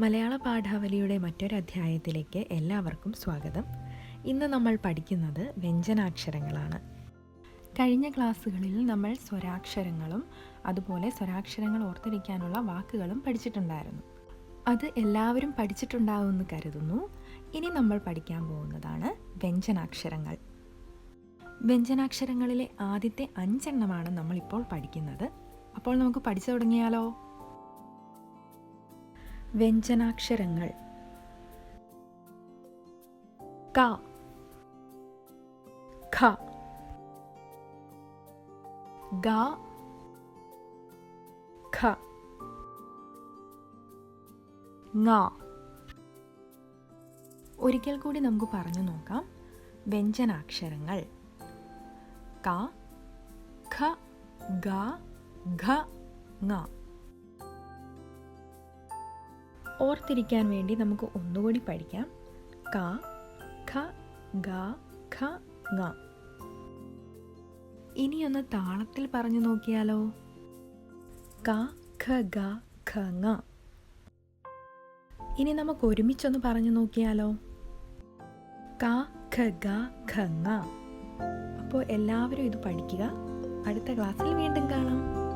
മലയാള പാഠാവലിയുടെ മറ്റൊരധ്യായത്തിലേക്ക് എല്ലാവർക്കും സ്വാഗതം. ഇന്ന് നമ്മൾ പഠിക്കുന്നത് വ്യഞ്ജനാക്ഷരങ്ങളാണ്. കഴിഞ്ഞ ക്ലാസ്സുകളിൽ നമ്മൾ സ്വരാക്ഷരങ്ങളും അതുപോലെ സ്വരാക്ഷരങ്ങൾ ഓർത്തിരിക്കാനുള്ള വാക്കുകളും പഠിച്ചിട്ടുണ്ടായിരുന്നു. അത് എല്ലാവരും പഠിച്ചിട്ടുണ്ടാവുമെന്ന് കരുതുന്നു. ഇനി നമ്മൾ പഠിക്കാൻ പോകുന്നതാണ് വ്യഞ്ജനാക്ഷരങ്ങൾ. വ്യഞ്ജനാക്ഷരങ്ങളിലെ ആദ്യത്തെ അഞ്ചെണ്ണമാണ് നമ്മളിപ്പോൾ പഠിക്കുന്നത്. അപ്പോൾ നമുക്ക് പഠിച്ചു തുടങ്ങിയാലോ? വ്യഞ്ജനാക്ഷരങ്ങൾ. ക. ഖ. ഗ. ഖ. ങ. ഒരിക്കൽ കൂടി നമുക്ക് പറഞ്ഞു നോക്കാം. വ്യഞ്ജനാക്ഷരങ്ങൾ. ക. ഖ. ഗ. ഘ ങ. ഓർത്തിരിക്കാൻ വേണ്ടി നമുക്ക് ഒന്നുകൂടി പഠിക്കാം. ക ഖ ഗ ഖ ങ. ഇനിയൊന്ന് താളത്തിൽ പറഞ്ഞു നോക്കിയാലോ? ക ഖ ഗ ഖ ങ. ഇനി നമുക്ക് ഒരുമിച്ചൊന്ന് പറഞ്ഞു നോക്കിയാലോ? ക ഖ ഗ ഖ ങ. അപ്പോൾ എല്ലാവരും ഇത് പഠിക്കുക. അടുത്ത ക്ലാസ്സിൽ വീണ്ടും കാണാം.